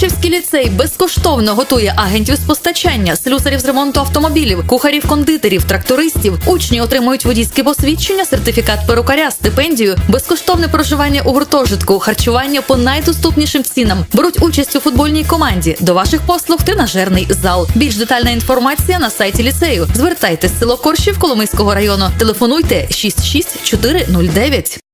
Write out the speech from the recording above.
Коршівський ліцей безкоштовно готує агентів з постачання, слюсарів з ремонту автомобілів, кухарів, кондитерів, трактористів. Учні отримують водійське посвідчення, сертифікат перукаря, стипендію, безкоштовне проживання у гуртожитку, харчування по найдоступнішим цінам. Беруть участь у футбольній команді. До ваших послуг тренажерний зал. Більш детальна інформація на сайті ліцею. Звертайтесь село Коршів Коломийського району. Телефонуйте 66409.